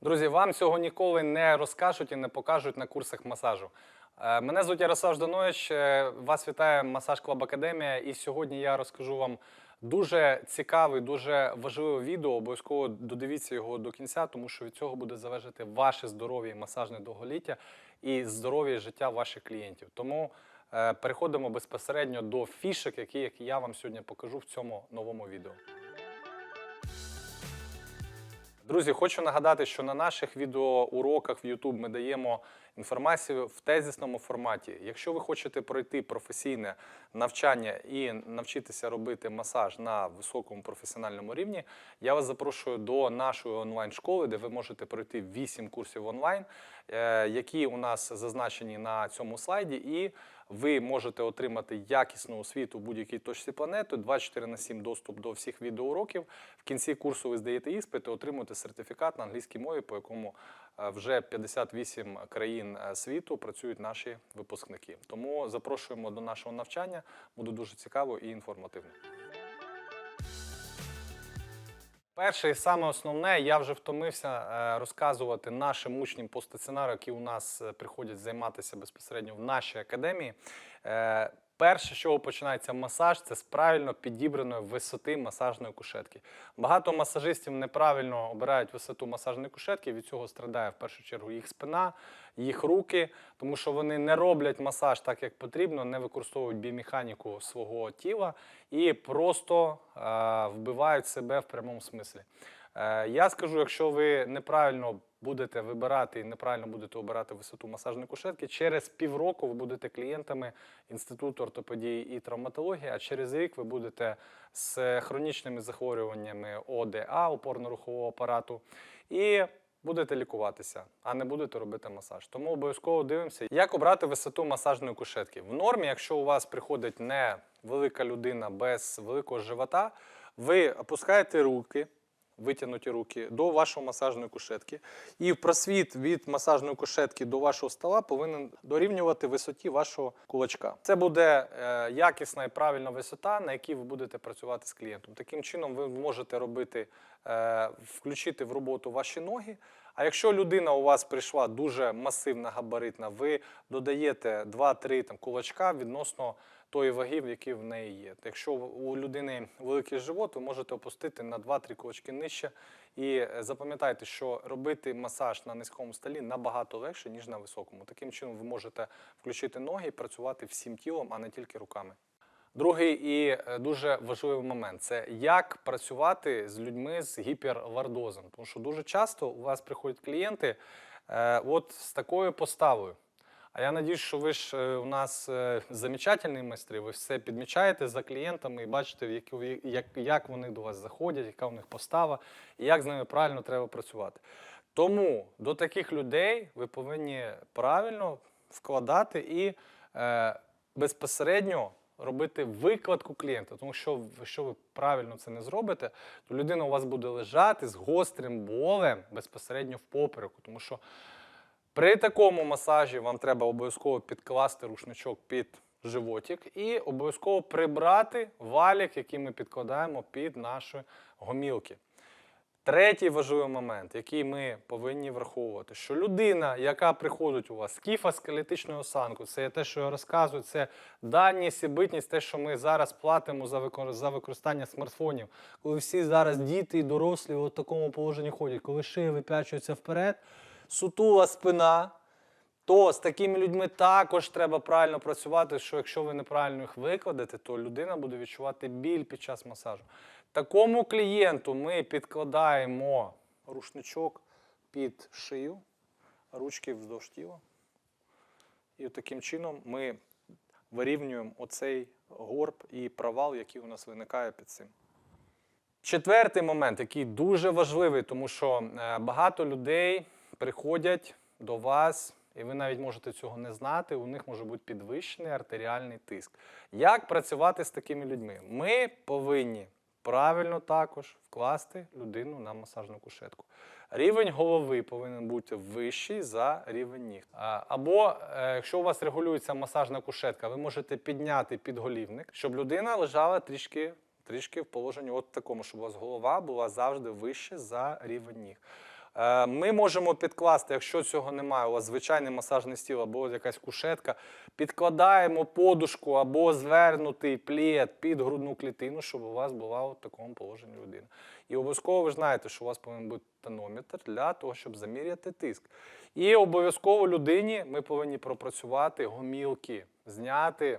Друзі, вам цього ніколи не розкажуть і не покажуть на курсах масажу. Е, Мене звуть Ярослав Жданович, е, вас вітає Масаж Клаб Академія. І сьогодні я розкажу вам дуже цікаве, дуже важливе відео. Обов'язково додивіться його до кінця, тому що від цього буде залежати ваше здоров'я масажне довголіття і здоров'я життя ваших клієнтів. Тому е, переходимо безпосередньо до фішек, які, які я вам сьогодні покажу в цьому новому відео. Друзі, хочу нагадати, що на наших відеоуроках в YouTube ми даємо інформацію в тезісному форматі. Якщо ви хочете пройти професійне навчання і навчитися робити масаж на високому професіональному рівні, я вас запрошую до нашої онлайн-школи, де ви можете пройти 8 курсів онлайн, е, які у нас зазначені на цьому слайді. І ви можете отримати якісну освіту в будь-якій точці планети, 24 на 7 доступ до всіх відеоуроків. В кінці курсу ви здаєте іспит і отримуєте сертифікат на англійській мові, по якому е, вже 58 країн е, світу працюють наші випускники. Тому запрошуємо до нашого навчання. Буде дуже цікаво і інформативно. Перше і саме основне, я вже втомився е, розказувати нашим учням по стаціонару, які у нас е, приходять займатися безпосередньо в нашій академії. Перше, з чого починається масаж, це з правильно підібраної висоти масажної кушетки. Багато масажистів неправильно обирають висоту масажної кушетки. Від цього страдає в першу чергу їх спина, їх руки, тому що вони не роблять масаж так, як потрібно, не використовують біомеханіку свого тіла і просто е, вбивають себе в прямому смислі. Е, Я скажу, якщо ви неправильно будете вибирати і неправильно будете обирати висоту масажної кушетки, через півроку ви будете клієнтами Інституту ортопедії і травматології, а через рік ви будете з хронічними захворюваннями ОДА, опорно-рухового апарату, і будете лікуватися, а не будете робити масаж. Тому обов'язково дивимося, як обрати висоту масажної кушетки. В нормі, якщо у вас приходить не велика людина без великого живота, ви опускаєте руки витягнуті руки до вашої масажної кушетки. І просвіт від масажної кушетки до вашого стола повинен дорівнювати висоті вашого кулачка. Це буде е, якісна і правильна висота, на якій ви будете працювати з клієнтом. Таким чином, ви можете робити, е, включити в роботу ваші ноги. А якщо людина у вас прийшла дуже масивна, габаритна, ви додаєте 2-3 там, кулачка відносно тої ваги, в якій в неї є. Якщо у людини великий живот, ви можете опустити на 2-3 кулачки нижче. І е, запам'ятайте, що робити масаж на низькому столі набагато легше, ніж на високому. Таким чином ви можете включити ноги і працювати всім тілом, а не тільки руками. Другий і е, дуже важливий момент це як працювати з людьми з гіперлордозом. Тому що дуже часто у вас приходять клієнти е, от з такою поставою. А я надіюсь, що ви ж е, у нас е, замечательні майстри, ви все підмічаєте за клієнтами і бачите, як вони до вас заходять, яка у них постава, і як з ними правильно треба працювати. Тому до таких людей ви повинні правильно вкладати і е, безпосередньо робити викладку клієнта. Тому що якщо ви правильно це не зробите, то людина у вас буде лежати з гострим болем безпосередньо в попереку. Тому що при такому масажі вам треба обов'язково підкласти рушничок під животик і обов'язково прибрати валік, який ми підкладаємо під наші гомілки. Третій важливий момент, який ми повинні враховувати, що людина, яка приходить у вас з кіфоскелетичною осанкою, це те, що я розказую, це дальність і битність, те, що ми зараз платимо за за використання смартфонів. Коли всі зараз діти і дорослі у такому положенні ходять, коли шия вип'ячується вперед, сутула спина, то з такими людьми також треба правильно працювати, що якщо ви неправильно їх викладете, то людина буде відчувати біль під час масажу. Такому клієнту ми підкладаємо рушничок під шию, ручки вздовж тіла. І таким чином ми вирівнюємо оцей горб і провал, який у нас виникає під цим. Четвертий момент, який дуже важливий, тому що е, багато людей приходять до вас, і ви навіть можете цього не знати. У них може бути підвищений артеріальний тиск. Як працювати з такими людьми? Ми повинні правильно також вкласти людину на масажну кушетку. Рівень голови повинен бути вищий за рівень ніг. Або е, якщо у вас регулюється масажна кушетка, ви можете підняти підголівник, щоб людина лежала трішки трішки в положенні от такому, щоб у вас голова була завжди вище за рівень ніг. Е, Ми можемо підкласти, якщо цього немає, у вас звичайний масажний стіл або якась кушетка, підкладаємо подушку або звернутий плед під грудну клітину, щоб у вас була в такому положенні людина. І обов'язково ви знаєте, що у вас повинен бути тонометр для того, щоб заміряти тиск. І обов'язково людині ми повинні пропрацювати гомілки, зняти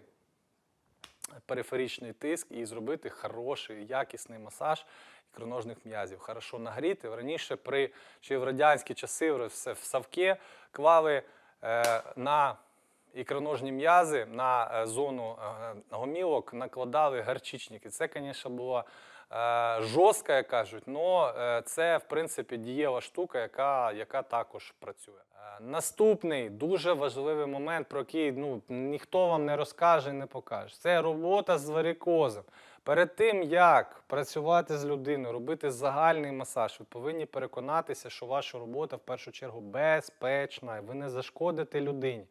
периферичний тиск і зробити хороший, якісний масаж ікроножних м'язів. Хорошо нагріти. Раніше при ще в радянські часи в савки клали е, на ікроножні м'язи, на е, зону е, гомілок накладали гарчичники. Це, звісно, було е, жорстко, як кажуть, але це, в принципі, дієва штука, яка, яка також працює. Е, Наступний дуже важливий момент, про який ну, ніхто вам не розкаже і не покаже. Це робота з варикозом. Перед тим, як працювати з людиною, робити загальний масаж, ви повинні переконатися, що ваша робота в першу чергу безпечна, ви не зашкодите людині.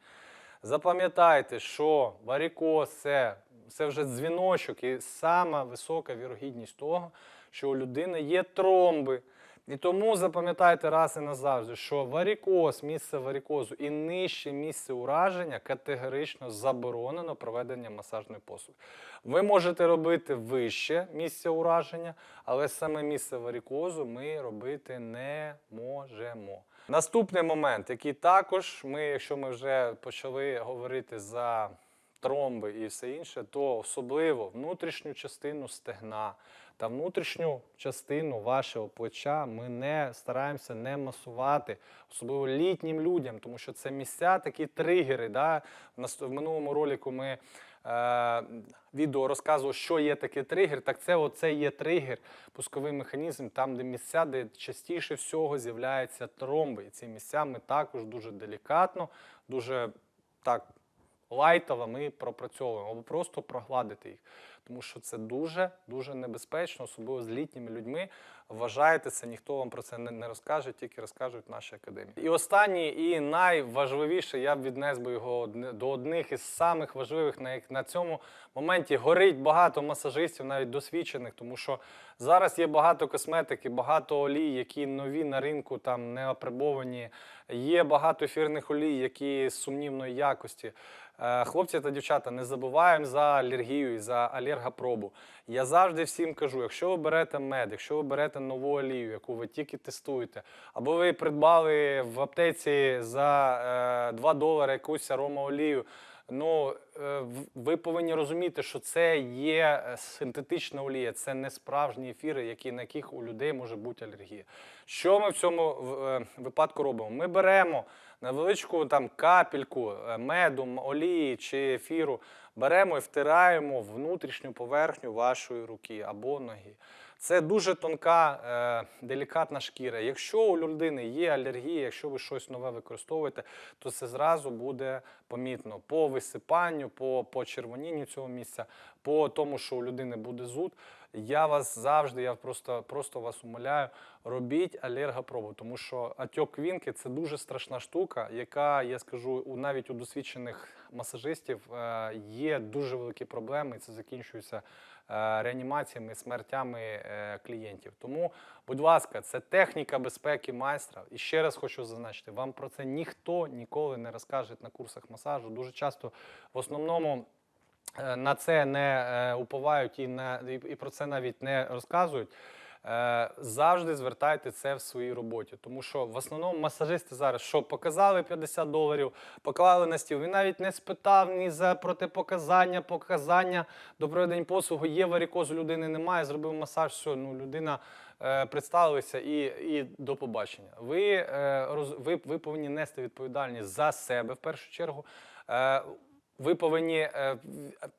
Запам'ятайте, що варикоз це, це вже дзвіночок і сама висока вірогідність того, що у людини є тромби. І тому запам'ятайте раз і назавжди, що варикоз, місце варикозу і нижче місце ураження категорично заборонено проведення масажної послуги. Ви можете робити вище місце ураження, але саме місце варикозу ми робити не можемо. Наступний момент, який також ми, якщо ми вже почали говорити за тромби і все інше, то особливо внутрішню частину стегна та внутрішню частину вашого плеча ми не стараємося не масувати, особливо літнім людям, тому що це місця такі тригери. Да? В минулому ролику ми відео розказував, що є таке тригер. Так це оце є тригер, пусковий механізм, там, де місця, де частіше всього з'являються тромби. І ці місця ми також дуже делікатно, дуже так лайтово ми пропрацьовуємо, або просто прогладити їх. Тому що це дуже дуже небезпечно, особливо з літніми людьми. Вважайте це, ніхто вам про це не, розкаже, тільки розкажуть наші академії. І останній, і найважливіше, я б віднес би його до одних із самих важливих, на, на цьому моменті горить багато масажистів, навіть досвідчених, тому що зараз є багато косметики, багато олій, які нові на ринку, там не оприбовані. Є багато ефірних олій, які сумнівної якості. Е, Хлопці та дівчата, не забуваємо за алергію і за алергопробу. Я завжди всім кажу: якщо ви берете мед, якщо ви берете нову олію, яку ви тільки тестуєте, або ви придбали в аптеці за е, 2 долари якусь аромаолію, Ну, е, ви повинні розуміти, що це є е, синтетична олія, це не справжні ефіри, які, на яких у людей може бути алергія. Що ми в цьому е, випадку робимо? Ми беремо невеличку там капельку е, меду, олії чи ефіру, беремо і втираємо внутрішню поверхню вашої руки або ноги. Це дуже тонка, е, делікатна шкіра. Якщо у людини є алергія, якщо ви щось нове використовуєте, то це зразу буде помітно по висипанню, по, по почервонінню цього місця, по тому, що у людини буде зуд. Я вас завжди, я просто, просто вас умоляю, робіть алергопробу, тому що атьок квінки це дуже страшна штука, яка, я скажу, у навіть у досвідчених масажистів е, є дуже великі проблеми, і це закінчується реанімаціями, смертями е, клієнтів. Тому, будь ласка, це техніка безпеки майстра. І ще раз хочу зазначити, вам про це ніхто ніколи не розкаже на курсах масажу. Дуже часто в основному. е, На це не е, уповають і, на, і про це навіть не розказують. Е, Завжди звертайте це в своїй роботі, тому що в основному масажисти зараз що показали 50 доларів, поклали на стіл. Він навіть не спитав ні за протипоказання, показання до проведення послуги. Є варікоз, людини немає, зробив масаж, все, ну людина е, представилася і, і до побачення. Ви, е, ви, ви повинні нести відповідальність за себе в першу чергу. Ви повинні е,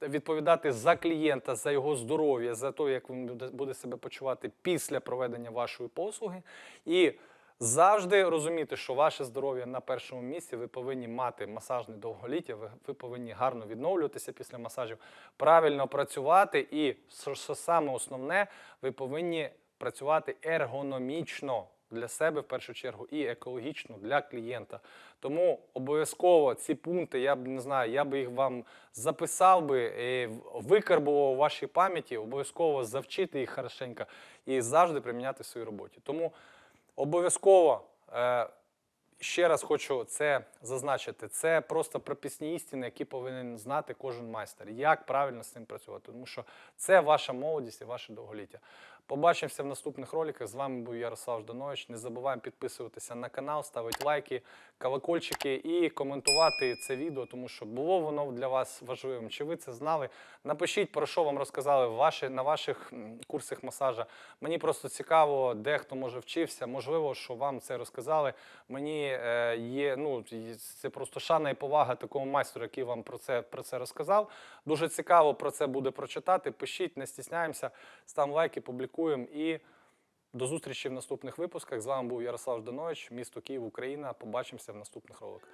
відповідати за клієнта, за його здоров'я, за те, як він буде- себе почувати після проведення вашої послуги. І завжди розуміти, що ваше здоров'я на першому місці. Ви повинні мати масажне довголіття, ви, ви повинні гарно відновлюватися після масажів, правильно працювати. І що саме основне, ви повинні працювати ергономічно для себе в першу чергу і екологічно для клієнта. Тому обов'язково ці пункти, я б не знаю, я би їх вам записав би, е, викарбував у вашій пам'яті, обов'язково завчити їх хорошенько і завжди приміняти в своїй роботі. Тому обов'язково е, ще раз хочу це зазначити. Це просто прописні істини, які повинен знати кожен майстер. Як правильно з цим працювати. Тому що це ваша молодість і ваше довголіття. Побачимося в наступних роликах. З вами був Ярослав Жданович. Не забуваємо підписуватися на канал, ставити лайки, колокольчики і коментувати це відео, тому що було воно для вас важливим. Чи ви це знали? Напишіть, про що вам розказали ваші, на ваших курсах масажа. Мені просто цікаво, де хто може вчився. Можливо, що вам це розказали. Мені е, є ну це просто шана і повага такому майстру, який вам про це про це розказав. Дуже цікаво про це буде прочитати. Пишіть, не стісняємося, ставимо лайки, публікуємо і. До зустрічі в наступних випусках. З вами був Ярослав Жданович, місто Київ, Україна. Побачимося в наступних роликах.